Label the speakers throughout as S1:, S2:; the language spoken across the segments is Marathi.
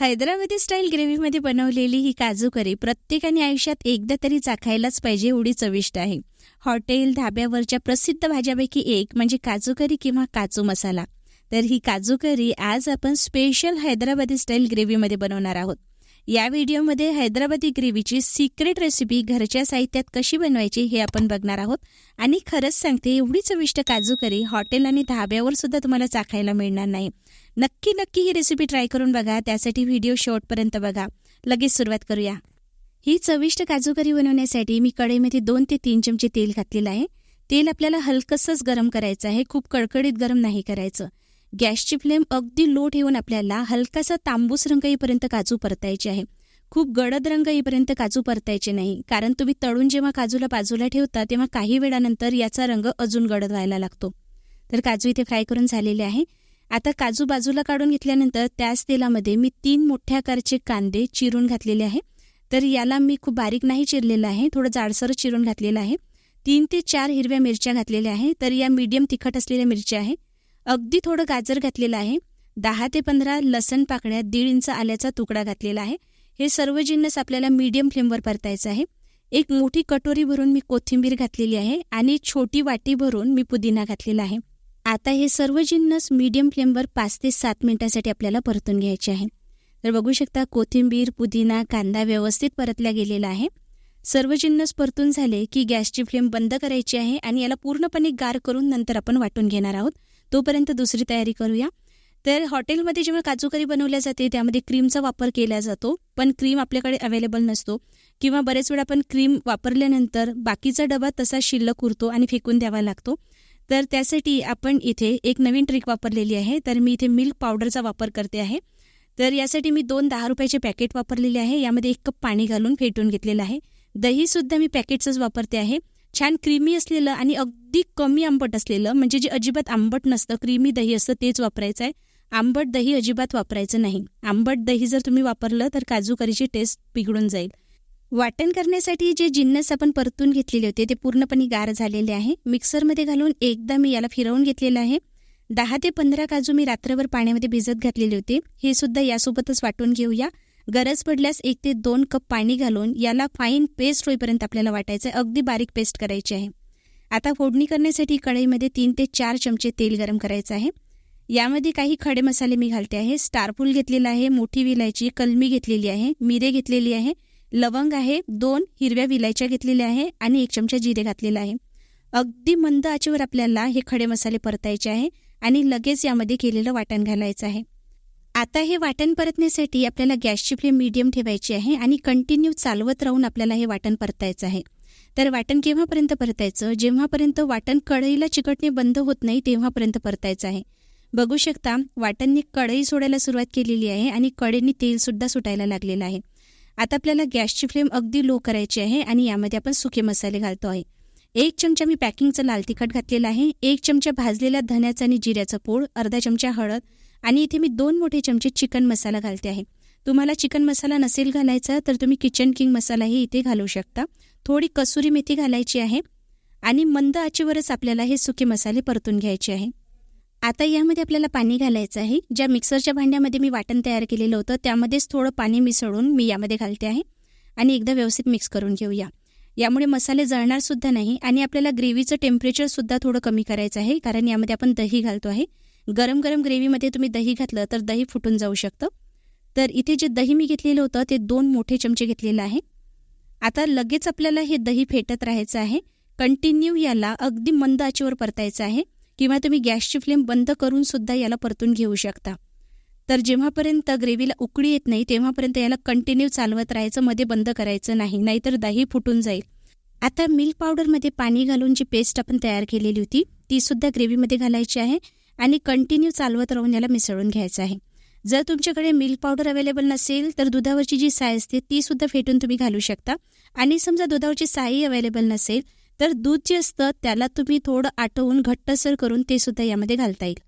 S1: हैदराबादी स्टाईल ग्रेव्हीमध्ये बनवलेली ही काजू करी प्रत्येकाने आयुष्यात एकदा तरी चाखायलाच पाहिजे एवढी चविष्ट आहे. हॉटेल धाब्यावरच्या प्रसिद्ध भाज्यापैकी एक म्हणजे काजू करी किंवा काजू मसाला. तर ही काजू करी आज आपण स्पेशल हैदराबादी स्टाईल ग्रेव्हीमध्ये बनवणार आहोत. या व्हिडिओमध्ये हैदराबादी ग्रेव्हीची सिक्रेट रेसिपी घरच्या साहित्यात कशी बनवायची हे आपण बघणार आहोत. आणि खरंच सांगते एवढी चविष्ट काजू करी हॉटेल आणि धाब्यावर सुद्धा तुम्हाला चाखायला मिळणार नाही. नक्की नक्की ही रेसिपी ट्राय करून बघा त्यासाठी व्हिडिओ शेवटपर्यंत बघा. लगेच सुरुवात करूया. ही चविष्ट काजू करी बनवण्यासाठी मी कढईमध्ये दोन ते तीन चमचे तेल घातलेलं आहे. तेल आपल्याला हलकसंच गरम करायचं आहे खूप कडकडीत गरम नाही करायचं. गॅसची फ्लेम अगदी लो ठेवून आपल्याला हलकासा तांबूस रंग येईपर्यंत काजू परतायचे आहे. खूप गडद रंग येईपर्यंत काजू परतायचे नाही कारण तुम्ही तळून जेव्हा काजूला बाजूला ठेवता तेव्हा काही वेळानंतर याचा रंग अजून गडद व्हायला लागतो. तर काजू इथे फ्राय करून झालेले आहे. आता काजू बाजूला काढून घेतल्यानंतर त्याच तेलामध्ये मी तीन मोठ्या आकारचे कांदे चिरून घातलेले आहे. तर याला मी खूप बारीक नाही चिरलेलं आहे थोडं जाडसर चिरून घातलेलं आहे. तीन ते चार हिरव्या मिरच्या घातलेल्या आहे. तर या मीडियम तिखट असलेल्या मिरच्या आहे. अगदी थोडं गाजर घातलेलं आहे. दहा ते पंधरा लसण पाकळ्या दीड इंच आल्याचा तुकडा घातलेला आहे. हे सर्व जिन्नस आपल्याला मीडियम फ्लेमवर परतायचं आहे. एक मोठी कटोरी भरून मी कोथिंबीर घातलेली आहे आणि छोटी वाटी भरून मी पुदिना घातलेला आहे. आता हे सर्व जिन्नस मीडियम फ्लेमवर पाच ते सात मिनिटांसाठी आपल्याला परतून घ्यायचे आहे. तर बघू शकता कोथिंबीर पुदिना कांदा व्यवस्थित परतला गेलेला आहे. सर्व जिन्नस परतून झाले की गॅसची फ्लेम बंद करायची आहे आणि याला पूर्णपणे गार करून नंतर आपण वाटून घेणार आहोत. तोपर्यंत दुसरी तयारी करूया. तर हॉटेलमध्ये जेव्हा काजू करी बनवल्या जाते त्यामध्ये क्रीमचा वापर केला जातो पण क्रीम आपल्याकडे अवेलेबल नसतो. किंवा बरेच वेळा आपण क्रीम वापरल्यानंतर बाकीचा डबा तसा शिल्लक उरतो आणि फेकून द्यावा लागतो. तर त्यासाठी आपण इथे एक नवीन ट्रिक वापरलेली आहे. तर मी इथे मिल्क पावडरचा वापर करते आहे. तर यासाठी मी दोन दहा रुपयाचे पॅकेट वापरलेले आहे. यामध्ये एक कप पाणी घालून फेटून घेतलेलं आहे. दहीसुद्धा मी पॅकेटचंच वापरते आहे. छान क्रीमी असलेलं आणि अगदी कमी आंबट असलेलं म्हणजे जे अजिबात आंबट नसतं क्रीमी दही असतं तेच वापरायचं आहे. आंबट दही अजिबात वापरायचं नाही. आंबट दही जर तुम्ही वापरलं तर काजू करीची टेस्ट बिघडून जाईल. वाटण करण्यासाठी जे जिन्नस आपण परतून घेतलेले होते ते पूर्णपणे गार झालेले आहे. मिक्सरमध्ये घालून एकदा मी याला फिरवून घेतलेलं आहे. दहा ते पंधरा काजू मी रात्रभर पाण्यामध्ये भिजत घातलेले होते. हे सुद्धा यासोबतच वाटून घेऊया. गरज पडल्यास एक ते दोन कप पाणी घालून याला फाईन पेस्ट होईपर्यंत आपल्याला वाटायचं आहे. अगदी बारीक पेस्ट करायची आहे. आता फोडणी करण्यासाठी कढईमध्ये तीन ते चार चमचे तेल गरम करायचं आहे. यामध्ये काही खडे मसाले मी घालते आहे. स्टारफूल घेतलेला आहे मोठी विलायची कलमी घेतलेली आहे मिरे घेतलेली आहे लवंग आहे दोन हिरव्या विलायच्या घेतलेल्या आहे आणि एक चमचा जिरे घातलेला आहे. अगदी मंद आचेवर आपल्याला हे खडे मसाले परतायचे आहे आणि लगेच यामध्ये केलेलं वाटण घालायचं आहे. आता हे वाटण परतण्यासाठी आपल्याला गॅसची फ्लेम मीडियम ठेवायची आहे आणि कंटिन्यू चालवत राहून आपल्याला हे वाटण परतायचं आहे. तर वाटण केव्हापर्यंत परतायचं? जेव्हापर्यंत वाटण कढईला चिकटणे बंद होत नाही तेव्हापर्यंत परतायचं आहे. बघू शकता वाटणने कढई सोडायला सुरुवात केलेली आहे आणि कढईने तेलसुद्धा सुटायला लागलेलं आहे. आता आपल्याला गॅसची फ्लेम अगदी लो करायची आहे आणि यामध्ये आपण सुके मसाले घालतो आहे. एक चमचा मी पॅकिंगचं लाल तिखट घातलेलं आहे. एक चमचा भाजलेल्या धन्याचा आणि जिऱ्याचं पोळ अर्धा चमचा हळद आणि इथे मी दोन मोठे चमचे चिकन मसाला घालते आहे. तुम्हाला चिकन मसाला नसेल घालायचा तर तुम्ही किचन किंग मसालाही इथे घालू शकता. थोडी कसुरी मेथी घालायची आहे आणि मंद आचेवरच आपल्याला हे सुके मसाले परतून घ्यायचे आहे. आता यामध्ये आपल्याला पाणी घालायचं आहे. ज्या मिक्सरच्या भांड्यामध्ये मी वाटण तयार केलेलं होतं त्यामध्येच थोडं पाणी मिसळून मी यामध्ये घालते आहे आणि एकदा व्यवस्थित मिक्स करून घेऊया. यामुळे मसाले जळणार सुद्धा नाही आणि आपल्याला ग्रेव्हीचं टेम्परेचरसुद्धा थोडं कमी करायचं आहे कारण यामध्ये आपण दही घालतो आहे. गरम गरम ग्रेव्हीमध्ये तुम्ही दही घातलं तर दही फुटून जाऊ शकतं. तर इथे जे दही मी घेतलेलं होतं ते दोन मोठे चमचे घेतलेलं आहे. आता लगेच आपल्याला हे दही फेटत राहायचं आहे. कंटिन्यू याला अगदी मंद आचेवर परतायचं आहे किंवा तुम्ही गॅसची फ्लेम बंद करून सुद्धा याला परतून घेऊ शकता. तर जेव्हापर्यंत ग्रेव्हीला उकळी येत नाही तेव्हापर्यंत याला कंटिन्यू चालवत राहायचं मध्ये बंद करायचं नाही नाहीतर दही फुटून जाईल. आता मिल्क पावडरमध्ये पाणी घालून जी पेस्ट आपण तयार केलेली होती ती सुद्धा ग्रेव्हीमध्ये घालायची आहे. आणि कंटिन्यू चालवत राहून याला मिसळून घ्यायचं आहे. जर तुमच्याकडे मिल्क पावडर अवेलेबल नसेल तर दुधावरची जी साय असते ती सुद्धा फेटून तुम्ही घालू शकता. आणि समजा दुधावरची साई अवेलेबल नसेल तर दूध जे असतं त्याला तुम्ही थोडं आटवून घट्टसर करून ते सुद्धा यामध्ये घालता येईल.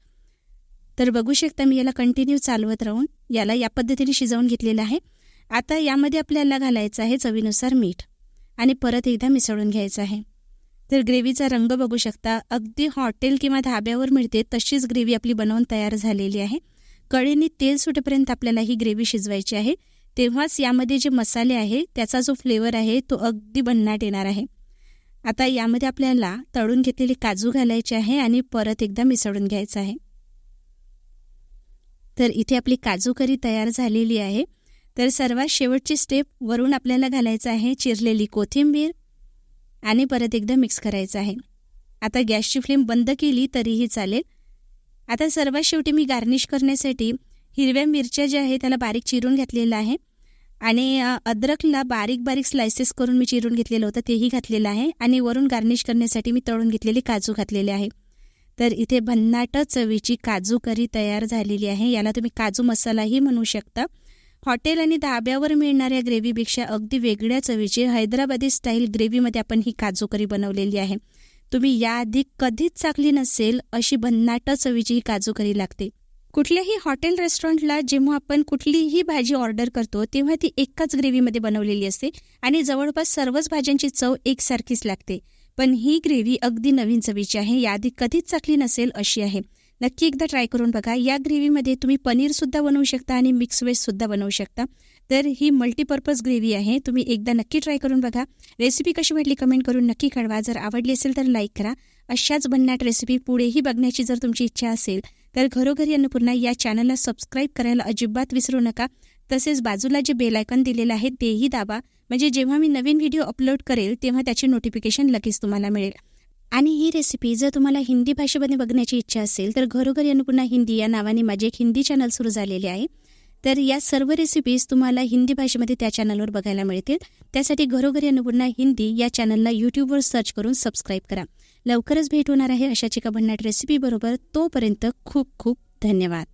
S1: तर बघू शकता मी याला कंटिन्यू चालवत राहून याला या पद्धतीने शिजवून घेतलेलं आहे. आता यामध्ये आपल्याला घालायचं आहे चवीनुसार मीठ. आणि परत एकदा मिसळून घ्यायचं आहे. तर ग्रेव्हीचा रंग बघू शकता. अगदी हॉटेल किंवा धाब्यावर मिळते तशीच ग्रेव्ही आपली बनवून तयार झालेली आहे. कळीने तेल सुटेपर्यंत आपल्याला ही ग्रेव्ही शिजवायची आहे. तेव्हाच यामध्ये जे मसाले आहे त्याचा जो फ्लेवर आहे तो अगदी भन्नाट येणार आहे. आता यामध्ये आपल्याला तळून घेतलेले काजू घालायचे आहे आणि परत एकदा मिसळून घ्यायचं आहे. तर इथे आपली काजू करी तयार झालेली आहे. तर सर्वात शेवटची स्टेप वरून आपल्याला घालायचं आहे चिरलेली कोथिंबीर आणि परत एकदा मिक्स करायचं आहे. आता गॅसची फ्लेम बंद केली तरीही चालेल. आता सर्वात शेवटी मी गार्निश करण्यासाठी हिरव्या मिरच्या ज्या आहेत त्याला बारीक चिरून घेतलेलं आहे. आणि अद्रकला बारीक बारीक स्लायसेस करून मी चिरून घेतलेलं होतं तेही घातलेलं आहे. आणि वरून गार्निश करण्यासाठी मी तळून घेतलेले काजू घातलेले आहे. तर इथे भन्नाट चवीची काजू करी तयार झालेली आहे. याला तुम्ही काजू मसालाही म्हणू शकता. हॉटेल आणि धाब्यावर मिळणाऱ्या ग्रेव्हीपेक्षा अगदी वेगळ्या चवीची हैदराबादी स्टाईल ग्रेव्हीमध्ये आपण ही काजू करी बनवलेली आहे. तुम्ही याआधी कधीच चाकली नसेल अशी भन्नाट चवीची ही काजू करी लागते. कुठल्याही हॉटेल रेस्टॉरंटला जेव्हा आपण कुठलीही भाजी ऑर्डर करतो तेव्हा ती एकाच ग्रेव्हीमध्ये बनवलेली असते आणि जवळपास सर्वच भाज्यांची चव एकसारखीच लागते. पण ही ग्रेव्ही अगदी नवीन चवीची आहे याआधी कधीच चाकली नसेल अशी आहे. नक्की एकदा ट्राय करून बघा. या ग्रेव्हीमध्ये तुम्ही पनीरसुद्धा बनवू शकता आणि मिक्स वेजसुद्धा बनवू शकता. तर ही मल्टीपर्पज ग्रेव्ही आहे. तुम्ही एकदा नक्की ट्राय करून बघा. रेसिपी कशी वाटली कमेंट करून नक्की कळवा. जर आवडली असेल तर लाईक करा. अशाच भन्नाट रेसिपी पुढेही बघण्याची जर तुमची इच्छा असेल तर घरोघरी अन्नपूर्णा या चॅनलला सबस्क्राईब करायला अजिबात विसरू नका. तसेच बाजूला जे बेल आयकॉन दिलेलं आहे तेही दाबा. म्हणजे जेव्हा मी नवीन व्हिडिओ अपलोड करेल तेव्हा त्याची नोटिफिकेशन लगेच तुम्हाला मिळेल. आणि ही रेसिपी जर तुम्हाला हिंदी भाषेमध्ये बघण्याची इच्छा असेल तर घरोघरी अन्नपूर्णा हिंदी या नावाने माझे एक हिंदी चॅनल सुरू झालेले आहे. तर या सर्व रेसिपीज तुम्हाला हिंदी भाषेमध्ये त्या चॅनलवर बघायला मिळतील. त्यासाठी घरोघरी अन्नपूर्णा हिंदी या चॅनलला यूट्यूबवर सर्च करून सबस्क्राईब करा. लवकरच भेट होणार आहे अशाच एका भन्नाट रेसिपीबरोबर तोपर्यंत खूप खूप धन्यवाद.